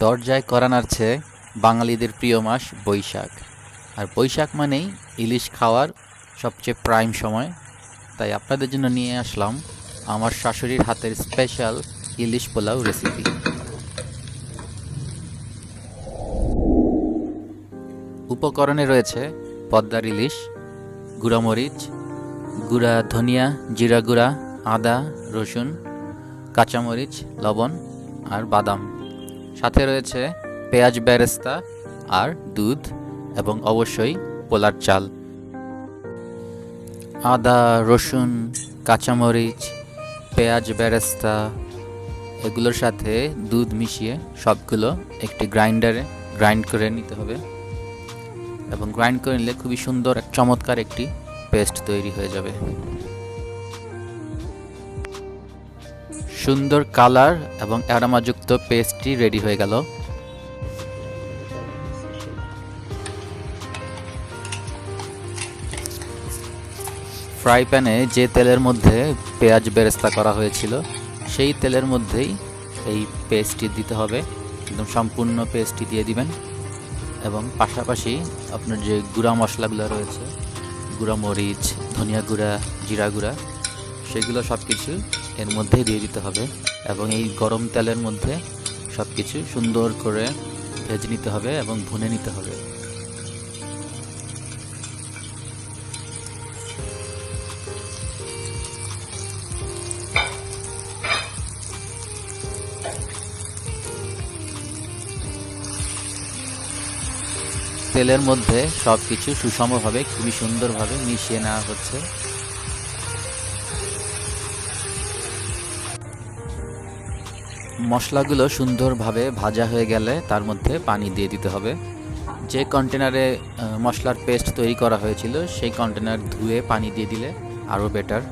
দরজায় করা নাড়ছে বাঙালিদের প্রিয় মাস বৈশাখ। আর বৈশাখ মানেই ইলিশ খাওয়ার সবচেয়ে প্রাইম সময়। তাই আপনাদের জন্য নিয়ে আসলাম আমার শাশুড়ির হাতের স্পেশাল ইলিশ পোলাও রেসিপি উপকরণে রয়েছে পদ্মার ইলিশ, গুঁড়ামরিচ, গুঁড়া ধনিয়া, জিরা গুঁড়া, আদা, রসুন, কাঁচামরিচ, লবণ আর বাদাম। সাথে রয়েছে পেঁয়াজ বেরেস্তা আর দুধ এবং অবশ্যই পোলার চাল। আদা, রসুন, কাঁচামরিচ, পেঁয়াজ বেরেস্তা এগুলোর সাথে দুধ মিশিয়ে সবগুলো একটি গ্রাইন্ডারে গ্রাইন্ড করে নিতে হবে এবং গ্রাইন্ড করে নিলে খুবই সুন্দর এক চমৎকার একটি পেস্ট তৈরি হয়ে যাবে। সুন্দর কালার এবং অ্যারোমাযুক্ত পেস্টটি রেডি হয়ে গেল। ফ্রাই প্যানে যে তেলের মধ্যে পেঁয়াজ বেরেস্তা করা হয়েছিল, সেই তেলের মধ্যেই এই পেস্টটি দিতে হবে। একদম সম্পূর্ণ পেস্টটি দিয়ে দিবেন। এবং পাশাপাশি আপনার যে গুঁড়া মশলাগুলো রয়েছে, গুঁড়া মরিচ, ধনিয়া গুঁড়া, জিরা গুঁড়া, সেগুলো সব কিছু এর মধ্যেই দিয়ে দিতে হবে এবং এই গরম তেলের মধ্যে সব কিছু সুন্দর করে ভেজে নিতে হবে এবং ভুনে নিতে হবে। তেলের মধ্যে সব কিছু সুষমভাবে, খুবই সুন্দরভাবে মিশিয়ে নেওয়া হচ্ছে। মশলাগুলো সুন্দরভাবে ভাজা হয়ে গেলে তার মধ্যে পানি দিয়ে দিতে হবে। যে কন্টেনারে মশলার পেস্ট তৈরি করা হয়েছিল, সেই কন্টেনার ধুয়ে পানি দিয়ে দিলে আরও বেটার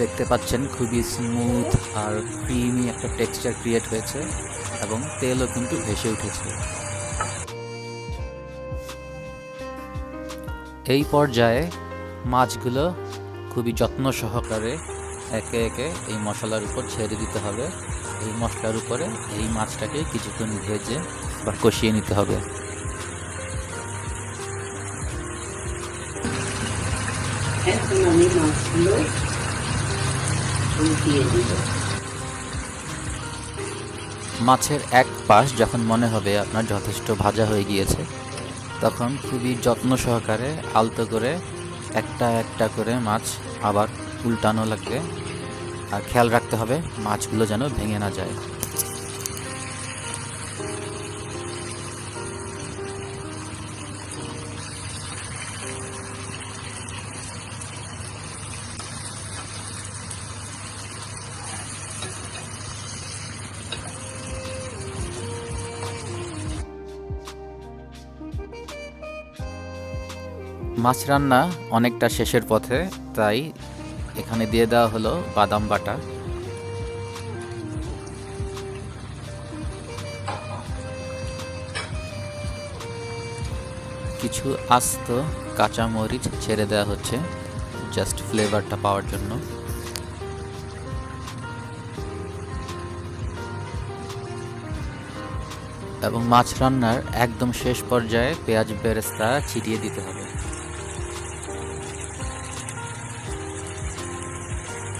দেখতে পাচ্ছেন খুবই স্মুথ আর ক্রিমি একটা টেক্সচার ক্রিয়েট হয়েছে এবং তেলও কিন্তু ভেসে উঠেছে। এই পর্যায়ে মাছগুলো খুবই যত্ন সহকারে একে একে এই মশলার উপর ছেড়ে দিতে হবে। এই মশলার উপরে এই মাছটাকে কিছুক্ষণ ভেজে বা কষিয়ে নিতে হবে। এখন আমি মাছগুলো উল্টিয়ে দিব। মাছের এক পাশ যখন মনে হবে আপনার যথেষ্ট ভাজা হয়ে গিয়েছে তখন খুবই যত্ন সহকারে আলতো করে একটা একটা করে মাছ আবার উল্টানো লাগবে। আর খেয়াল রাখতে হবে, মাছগুলো যেন ভেঙে না যায়। মাছ রান্না অনেকটা শেষের পথে, তাই এখানে দিয়ে দেওয়া হলো বাদাম বাটা। কিছু আস্ত কাঁচা মরিচ ছেড়ে দেওয়া হচ্ছে জাস্ট ফ্লেভারটা পাওয়ার জন্য। এবং মাছ রান্নার একদম শেষ পর্যায়ে পেঁয়াজ বেরেস্তা ছিটিয়ে দিতে হবে।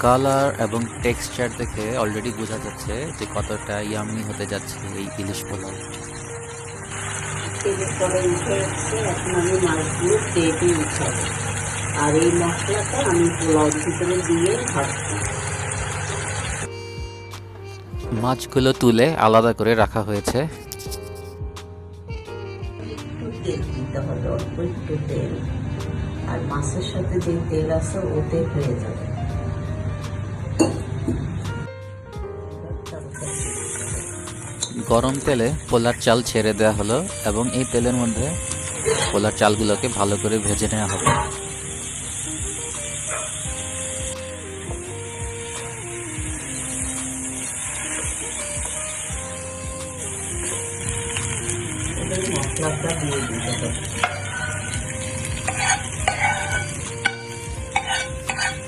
কালার এবং টেক্সচার দেখে অলরেডি বোঝা যাচ্ছে যে কতটা ইয়ামি হতে যাচ্ছে এই ইলিশ পোলাও। উঠে আসছে এখন আমি মাছগুলো প্লেটে উঠাবো আর এই মশলাটা আমি পোলাওর ভিতরে দিয়ে ভাজছি। মাছগুলো তুলে আলাদা করে রাখা হয়েছে। তেল দিতে হবে অল্প একটু তেল। আর মাছের সাথে যে তেল আছে ওতে হয়ে যাবে। গরম তেলে পোলার চাল ছেড়ে দেওয়া হলো এবং এই তেলের মধ্যে পোলার চালগুলোকে ভালো করে ভেজে নেওয়া হবে।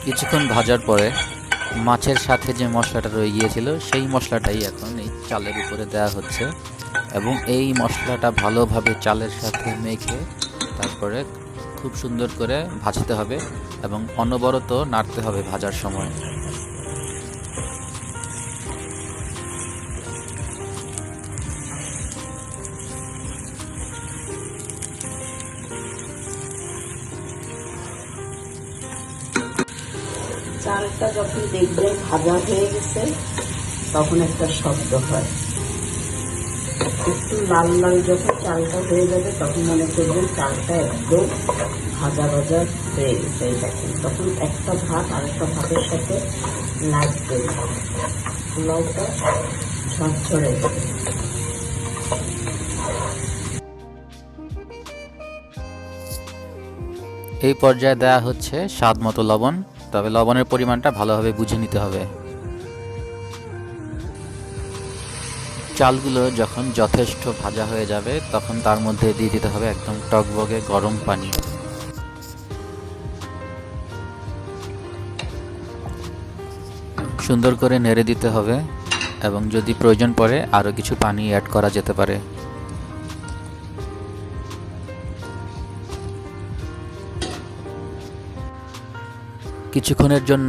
কিছুক্ষণ ভাজার পরে মাছের সাথে যে মশলাটা রয়ে গিয়েছিল, সেই মশলাটাই এখন চালের উপরে দেওয়া হচ্ছে এবং এই মশলাটা ভালোভাবে চালের সাথে মেখে তারপরে খুব সুন্দর করে ভাজতে হবে এবং অনবরত নাড়তে হবে ভাজার সময়। চালটা যখন দেখবেন ভাজা হয়ে গেছে তখন একটা শব্দ হয়। একটু লাল লাল যখন চালটা হয়ে যাবে, তখন মনে করবেন চালটা একদম ভাজা ভাজা হয়ে গেছে তখন একটা ভাত আরেকটা ভাতের সাথে লাগবে। পোলাওটা ঝরঝরে যাবে। এই পর্যায়ে দেওয়া হচ্ছে স্বাদ মতো লবণ, তবে লবণের পরিমাণটা ভালোভাবে বুঝে নিতে হবে। চালগুলো যখন যথেষ্ট ভাজা হয়ে যাবে, তখন তার মধ্যে দিয়ে দিতে হবে একদম টকবগে গরম পানি। সুন্দর করে নেড়ে দিতে হবে এবং যদি প্রয়োজন পড়ে আরও কিছু পানি অ্যাড করা যেতে পারে। কিছুক্ষণের জন্য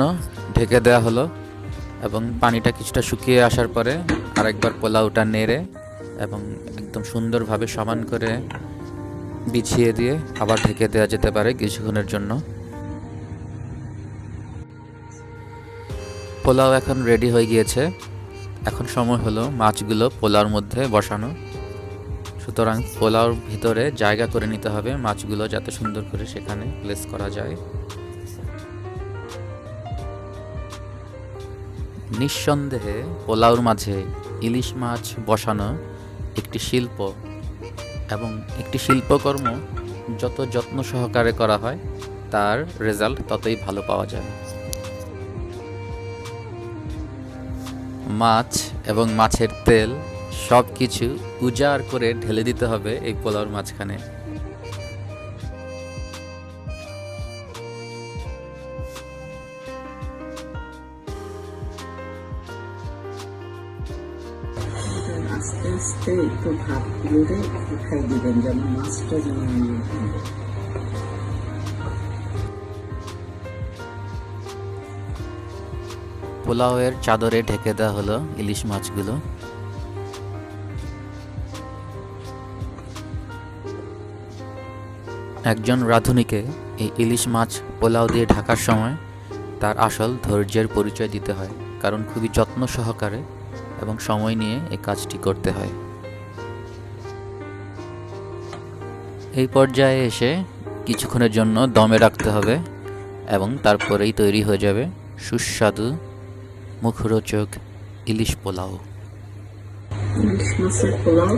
ঢেকে দেওয়া হলো এবং পানিটা কিছুটা শুকিয়ে আসার পরে আরেকবার পোলাওটা নেড়ে এবং একদম সুন্দরভাবে সমান করে বিছিয়ে দিয়ে আবার ঢেকে দেওয়া যেতে পারে কিছুক্ষণের জন্য। পোলাও এখন রেডি হয়ে গিয়েছে। এখন সময় হলো মাছগুলো পোলাওর মধ্যে বসানো। সুতরাং পোলাওর ভিতরে জায়গা করে নিতে হবে মাছগুলো যাতে সুন্দর করে সেখানে প্লেস করা যায়। নিঃসন্দেহে পোলাওর মাঝে ইলিশ মাছ বসানো একটি শিল্প এবং একটি শিল্পকর্ম যত যত্ন সহকারে করা হয়, তার রেজাল্ট ততই ভালো পাওয়া যায়। মাছ এবং মাছের তেল সব কিছু উজাড় করে ঢেলে দিতে হবে এই পোলাওর মাঝখানে। আস্তে আস্তে একটু ভাতগুলোরে উঠাই দিবেন যেন মাছটা যেন। পোলাওয়ের চাদরে ঢেকে দেওয়া হলো ইলিশ মাছগুলো একজন রাঁধুনিকে এই ইলিশ মাছ পোলাও দিয়ে ঢাকার সময় তার আসল ধৈর্যের পরিচয় দিতে হয়, কারণ খুবই যত্ন সহকারে এবং সময় নিয়ে এই কাজটি করতে হয়। এই পর্যায়ে এসে কিছুক্ষণের জন্য দমে রাখতে হবে এবং তারপরেই তৈরি হয়ে যাবে সুস্বাদু মুখরোচক ইলিশ পোলাও। ইলিশ মাছের পোলাও